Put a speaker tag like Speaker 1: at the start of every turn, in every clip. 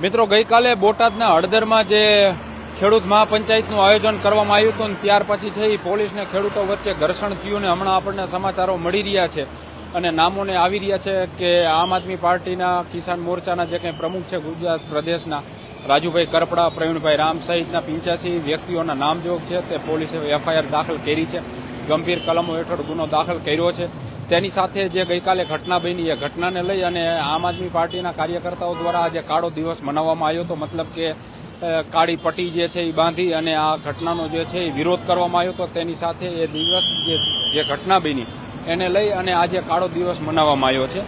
Speaker 1: મિત્રો, ગઈકાલે બોટાદના હળદરમાં જે ખેડૂત મહાપંચાયતનું આયોજન કરવામાં આવ્યું હતું ત્યાર પછી છે એ પોલીસને ખેડૂતો વચ્ચે ઘર્ષણ થયું ને હમણાં આપણને સમાચારો મળી રહ્યા છે અને નામોને આવી રહ્યા છે કે આમ આદમી પાર્ટીના, કિસાન મોરચાના જે કંઈ પ્રમુખ છે ગુજરાત પ્રદેશના, રાજુભાઈ કરપડા, પ્રવીણભાઈ રામ સહિતના પિંચ્યાસી વ્યક્તિઓના નામજોગ છે તે પોલીસે એફઆઈઆર દાખલ કરી છે. ગંભીર કલમો હેઠળ ગુનો દાખલ કર્યો છે. તેની સાથે જે ગઈકાલે ઘટના બની એ ઘટનાને લઈ અને આમ આદમી પાર્ટીના કાર્યકર્તાઓ દ્વારા આજે કાળો દિવસ મનાવવામાં આવ્યો. હતો મતલબ કે કાળી પટ્ટી જે છે એ બાંધી અને આ ઘટનાનો જે છે એ વિરોધ કરવામાં આવ્યો. હતો તેની સાથે એ દિવસ જે ઘટના બની એને લઈ અને આજે કાળો દિવસ મનાવવામાં આવ્યો છે.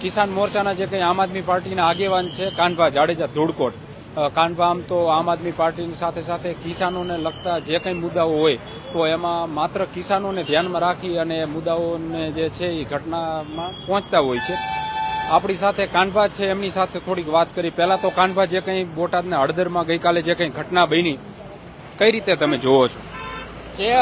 Speaker 1: કિસાન મોરચાના જે કંઈ આમ આદમી પાર્ટીના આગેવાન છે, કાનભા જાડેજા ધોળકોટ અ, કાનભા આમ તો આમ આદમી પાર્ટીની સાથે સાથે કિસાનોને લગતા જે કંઈ મુદ્દાઓ હોય તો એમાં માત્ર કિસાનોને ધ્યાનમાં રાખી અને મુદ્દાઓને જે છે એ ઘટનામાં પહોંચતા હોય છે. આપણી સાથે કાનભા છે એમની સાથે થોડીક વાત કરી. પહેલા તો કાનભા જે કંઈ બોટાદના હળદરમાં ગઈકાલે જે કંઈ ઘટના બની કઈ રીતે તમે જોવો છો?
Speaker 2: જે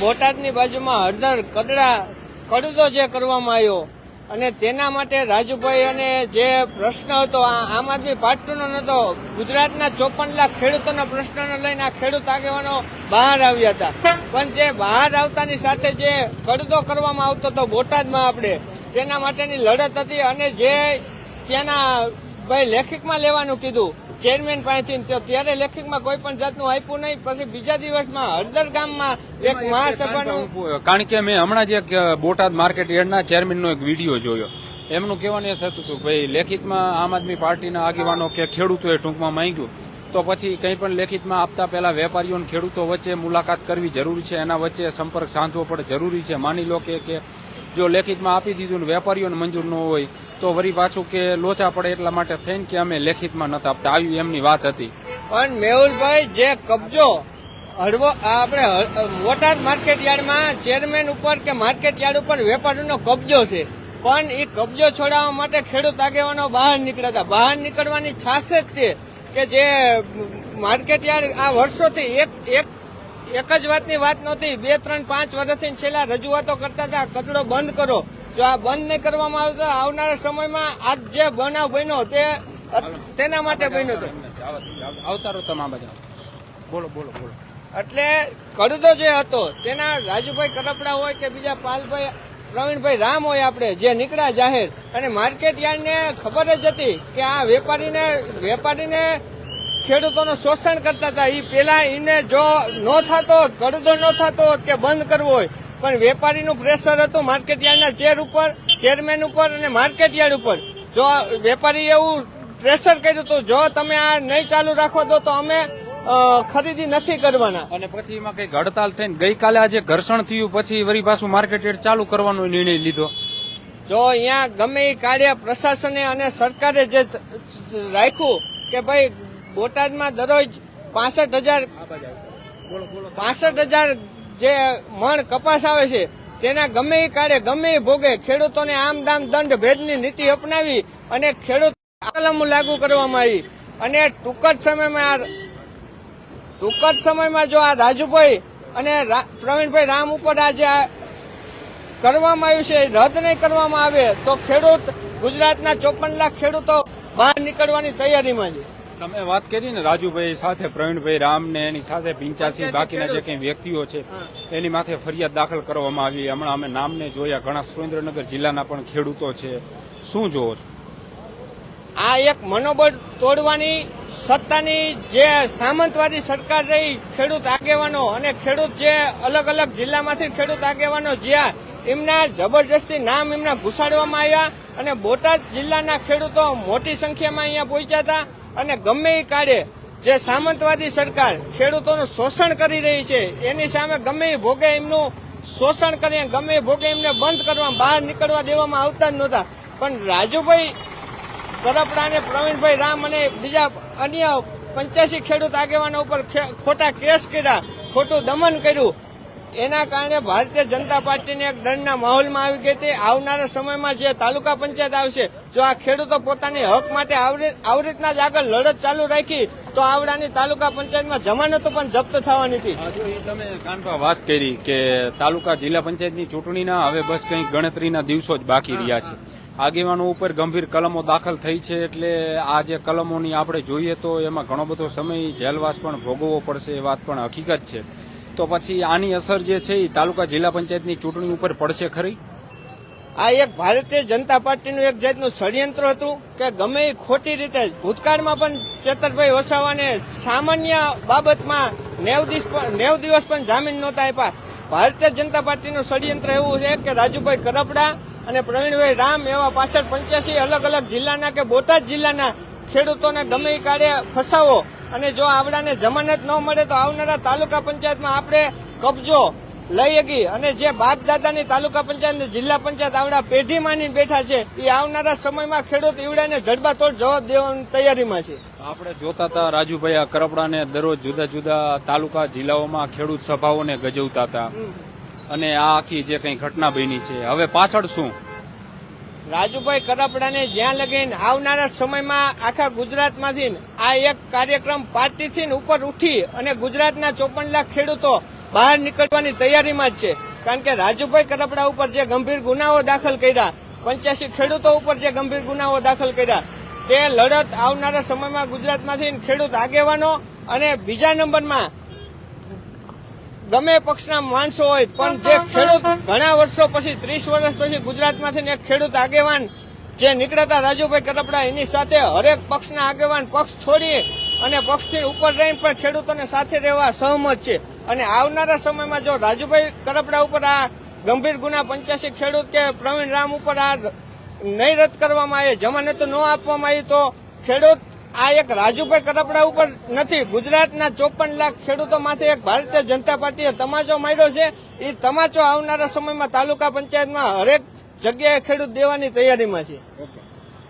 Speaker 2: બોટાદની બાજુમાં હળદર કદડા કડદો જે કરવામાં આવ્યો અને તેના માટે રાજુભાઈ અને જે પ્રશ્ન હતો આમ આદમી પાર્ટીનો નતો ગુજરાતના ચોપન લાખ ખેડૂતોના પ્રશ્નને લઈને આ ખેડૂત આગેવાનો બહાર આવ્યા હતા. પણ જે બહાર આવતાની સાથે જે કડદો કરવામાં આવતો હતો, બોટાદમાં આપણે, તેના માટેની લડત હતી અને જે ત્યાંના ભાઈ લેખિકમાં લેવાનું કીધું ચેરમેન પાસેથી ત્યારે લેખિતમાં કોઈ પણ જાતનું આપ્યું નહીં. પછી બીજા દિવસમાં હળદર ગામમાં એક મહાસભાનું
Speaker 1: કારણ કે મેં હમણાં જ એક બોટાદ માર્કેટ યાર્ડના ચેરમેનનો એક વીડિયો જોયો. એમનું કહેવાનું એ થતું હતું ભાઈ લેખિતમાં આમ આદમી પાર્ટીના આગેવાનો કે ખેડૂતોએ ટૂંકમાં માંગ્યું તો પછી કંઈ પણ લેખિતમાં આપતા પહેલા વેપારીઓ અને ખેડૂતો વચ્ચે મુલાકાત કરવી જરૂરી છે એના વચ્ચે સંપર્ક સાધવો પડે જરૂરી છે. માની લો કે કે જો લેખિતમાં આપી દીધું ને વેપારીઓને મંજૂર ન હોય તો વરી પાછું કે લોચા પડે એટલા માટે થઈને કે અમે લેખિતમાં નતા આપતા. આવી એમની વાત હતી.
Speaker 2: પણ મેહુલભાઈ, જે કબજો હળવો આપણે બોટાદ માર્કેટ યાર્ડમાં ચેરમેન ઉપર કે માર્કેટ યાર્ડ ઉપર વેપારીનો કબજો છે. પણ એ કબજો છોડાવવા માટે ખેડૂત આગેવાનો બહાર નીકળ્યા હતા. બહાર નીકળવાની છાસ જ તે કે જે માર્કેટ યાર્ડ આ વર્ષોથી એક એક એક જ વાતની વાત નહોતી. બે, ત્રણ, પાંચ વર્ષથી છેલ્લા રજૂઆતો કરતા હતા. કચડો બંધ કરો. જો આ બંધ નહીં કરવામાં આવે તો આવનારા સમયમાં આજ જે બનાવ બન્યો તે તેના માટે બન્યો હતો
Speaker 1: આવતારો તમામ બોલો બોલો બોલો.
Speaker 2: એટલે કડદો જે હતો તેના રાજુભાઈ કરપડા હોય કે બીજા પાલભાઈ પ્રવીણભાઈ રામ હોય આપણે જે નીકળ્યા જાહેર અને માર્કેટ યાર્ડને ખબર જ હતી કે આ વેપારીને વેપારીને ખેડૂતોનું શોષણ કરતા હતા. એ પહેલાં એને જો ન થતો કડદો ન થતો કે બંધ કરવો હોય પણ વેપારીનું પ્રેશર હતું માર્કેટ યાર્ડના ચેર ઉપર ચેરમેન ઉપર અને માર્કેટ યાર્ડ ઉપર. જો વેપારી એવું પ્રેશર કર્યું હતું જો તમે આ નહીં ચાલુ રાખવા દો તો અમે ખરીદી નથી કરવાના.
Speaker 1: અને પછી એમાં કઈ હડતાલ થઈને ગઈકાલે આજે ઘર્ષણ થયું પછી વરી પાછું માર્કેટયાર્ડ ચાલુ કરવાનો નિર્ણય લીધો.
Speaker 2: જો અહીંયા ગમે એ કાર્ય પ્રશાસને અને સરકારે જે રાખ્યું કે ભાઈ બોટાદમાં દરરોજ પાસઠ હજાર પાસઠ હજાર જે મણ કપાસ આવે છે, તેના ગમે એ કાર્ય ગમે એ ભોગે, ખેડૂતોને આમ દામ દંડ ભેદની નીતિ અપનાવી અને ખેડૂત કલમ લાગુ કરવામાં આવી. અને ટૂંક જ સમયમાં ટૂંક જ સમયમાં જો આ રાજુભાઈ અને પ્રવીણભાઈ રામ ઉપર આ કરવામાં આવ્યું છે, રદ નહીં કરવામાં આવે, તો ખેડૂત ગુજરાતના ચોપન લાખ ખેડૂતો બહાર નીકળવાની તૈયારીમાં છે.
Speaker 1: તમે વાત કરી ને રાજુભાઈ સાથે પ્રવીણભાઈ રામ ને એની સાથે પિંચાસી બાકીના જે કઈ વ્યક્તિઓ છે એની માથે ફરિયાદ દાખલ કરવામાં આવી. હમણાં અમે નામને જોયા. ઘણા સુરેન્દ્રનગર જિલ્લાના પણ ખેડૂતો છે. શું જોવો છો?
Speaker 2: આ એક મનોબળ તોડવાની સત્તાની જે સામંતવાદી સરકાર રહી ખેડૂત આગેવાનો અને ખેડૂત જે અલગ અલગ જિલ્લામાંથી ખેડૂત આગેવાનો જ્યાં એમના જબરજસ્તી નામ એમના ઘુસાડવામાં આવ્યા અને બોટાદ જિલ્લાના ખેડૂતો મોટી સંખ્યામાં અહીંયા પહોંચ્યા હતા. અને ગમે એ કાળે જે સામંતવાદી સરકાર ખેડૂતોનું શોષણ કરી રહી છે, એની સામે ગમે એ ભોગે એમનું શોષણ કરી ગમે એ ભોગે એમને બંધ કરવા, બહાર નીકળવા દેવામાં આવતા જ નહોતા. પણ રાજુભાઈ કરપડા અને પ્રવીણભાઈ રામ અને બીજા અન્ય પંચ્યાસી ખેડૂત આગેવાનો ઉપર ખોટા કેસ કર્યા, ખોટું દમન કર્યું. એના કારણે ભારતીય જનતા પાર્ટીને એક ડરના માહોલમાં આવી ગઈ હતી. આવનારા સમયમાં જે તાલુકા પંચાયત આવશે, જો આ ખેડૂતો પોતાની હક માટે આવી રીતના જ આગળ લડત ચાલુ રાખી, તો આવડાની તાલુકા પંચાયતમાં જમાનતો પણ જપ્ત થવાની હતી.
Speaker 1: તમે કાનભા વાત કરી કે તાલુકા જિલ્લા પંચાયતની ચૂંટણીના હવે બસ કંઈક ગણતરીના દિવસો જ બાકી રહ્યા છે. આગેવાનો ઉપર ગંભીર કલમો દાખલ થઈ છે એટલે આ જે કલમોની આપણે જોઈએ તો એમાં ઘણો બધો સમય જેલવાસ પણ ભોગવવો પડશે એ વાત પણ હકીકત છે. તો પછી આની અસર જે છે એ તાલુકા જિલ્લા પંચાયતની ચૂંટણી ઉપર પડશે ખરી?
Speaker 2: આ એક ભારતીય જનતા પાર્ટીનું એક જાતનું ષડયંત્ર હતું કે ગમે એ ખોટી રીતે ભૂતકાળમાં પણ ચેતરભાઈ વસાવાને સામાન્ય બાબતમાં નેવ દિવસ નેવ દિવસ પણ જામીન નહોતા આપ્યા. ભારતીય જનતા પાર્ટીનું ષડયંત્ર એવું છે કે રાજુભાઈ કરપડા અને પ્રવીણભાઈ રામ એવા પાછળ પંચ્યાસી અલગ અલગ જિલ્લાના કે બોટાદ જિલ્લાના ખેડૂતોને ગમે એ કાળે ફસાવો અને જો આવડાને જમાનત ન મળે તો આવનારા તાલુકા પંચાયતમાં આપણે કબજો લઈ ગઈ અને જે બાપ દાદાની તાલુકા પંચાયત જિલ્લા પંચાયત આવડા પેઢી માની બેઠા છે એ આવનારા સમયમાં ખેડૂત ઈવડાને જડબાતોડ જવાબ દેવાની તૈયારીમાં છે.
Speaker 1: આપણે જોતા હતા રાજુભાઈ આ કરપડાને દરરોજ જુદા જુદા તાલુકા જિલ્લાઓમાં ખેડૂત સભાઓને ગજવતા હતા. અને આ આખી જે કંઈ ઘટના બની છે હવે પાછળ શું?
Speaker 2: રાજુભાઈ કરપડાને જ્યાં લગીન આવનારા સમયમાં આખા ગુજરાતમાંથી આ એક કાર્યક્રમ પાર્ટીથી ઉપર ઉઠી અને ગુજરાતના ચોપન લાખ ખેડૂતો બહાર નીકળવાની તૈયારીમાં જ છે. કારણ કે રાજુભાઈ કરપડા ઉપર જે ગંભીર ગુનાઓ દાખલ કર્યા, પંચ્યાસી ખેડૂતો ઉપર જે ગંભીર ગુનાઓ દાખલ કર્યા, તે લડત આવનારા સમયમાં ગુજરાતમાંથી ખેડૂત આગેવાનો અને બીજા નંબરમાં ગમે પક્ષના માણસો હોય, પણ જે ખેડૂત ઘણા વર્ષો પછી, ત્રીસ વર્ષ પછી ગુજરાતમાંથી એક ખેડૂત આગેવાન જે નીકળતા રાજુભાઈ કરપડા એની સાથે હરેક પક્ષના આગેવાન પક્ષ છોડી અને પક્ષથી ઉપર રહીને પણ ખેડૂતોને સાથે રહેવા સહમત છે. અને આવનારા સમયમાં જો રાજુભાઈ કરપડા ઉપર આ ગંભીર ગુના પંચ્યાસી ખેડૂત કે પ્રવીણ રામ ઉપર આ નહીં રદ કરવામાં આવે, જમાનત ન આપવામાં આવી, તો ખેડૂત આ એક રાજુભાઈ કરપડા ઉપર નથી. ગુજરાતના ચોપન લાખ ખેડૂતો માથે એક ભારતીય જનતા પાર્ટીએ તમાચો માર્યો છે. એ તમાચો આવનારા સમયમાં તાલુકા પંચાયતમાં હરેક જગ્યાએ ખેડૂત દેવાની તૈયારીમાં છે.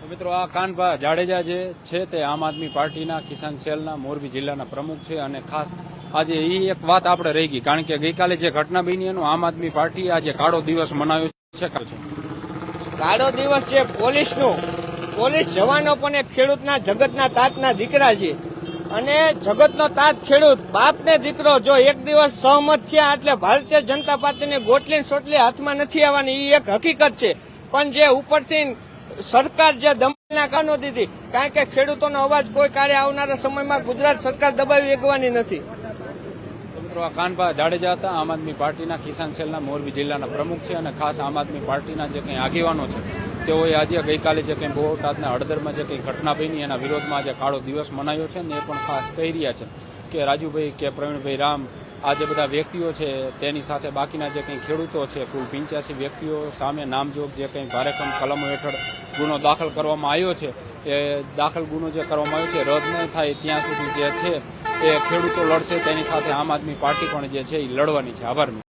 Speaker 1: મિત્રો આ કાનભા જાડેજા જે છે તે આમ આદમી પાર્ટીના કિસાન સેલના મોરબી જિલ્લાના પ્રમુખ છે અને ખાસ આજે એ એક વાત આપણે રહી ગઈ. કારણ કે ગઈકાલે જે ઘટના બની એનો આમ આદમી પાર્ટી આજે કાળો દિવસ મનાવ્યો છે.
Speaker 2: કાળો દિવસ છે પોલીસનું. પોલીસ જવાનો પણ એક ખેડૂતના, જગતના તાતના દીકરા છે. અને જગતનો તાત ખેડૂત, બાપને દીકરો જો એક દિવસ સહમત થયા એટલે ભારતીય જનતા પાર્ટીની ગોટલી સોટલી હાથમાં નથી આવવાની એ એક હકીકત છે. પણ જે ઉપરથી સરકાર જે દમણના કાનો દીધી, કારણ કે ખેડૂતોનો અવાજ કોઈ કાળે આવનારા સમયમાં ગુજરાત સરકાર દબાવી એકવાની નથી.
Speaker 1: મિત્રો, આ કાનભા જાડેજા હતા. આમ આદમી પાર્ટીના કિસાન સેલના મોરબી જિલ્લાના પ્રમુખ છે અને ખાસ આમ આદમી પાર્ટીના જે કંઈ આગેવાનો છે તેઓએ આજે ગઈકાલે જે કંઈ બોટાદના હળદરમાં જે કંઈ ઘટના બની એના વિરોધમાં આજે કાળો દિવસ મનાયો છે ને એ પણ ખાસ કહી રહ્યા છે કે રાજુભાઈ કે પ્રવીણભાઈ રામ આ જે બધા વ્યક્તિઓ છે તેની સાથે બાકીના જે કંઈ ખેડૂતો છે કુલ પંચ્યાસી વ્યક્તિઓ સામે નામજોગ જે કંઈ ભારેખમ કલમો હેઠળ ગુનો દાખલ કરવામાં આવ્યો છે, એ દાખલ ગુનો જે કરવામાં આવ્યો છે, રદ ન થાય ત્યાં સુધી જે છે એ ખેડૂતો લડશે, તેની સાથે આમ આદમી પાર્ટી પણ જે છે એ લડવાની છે. આભાર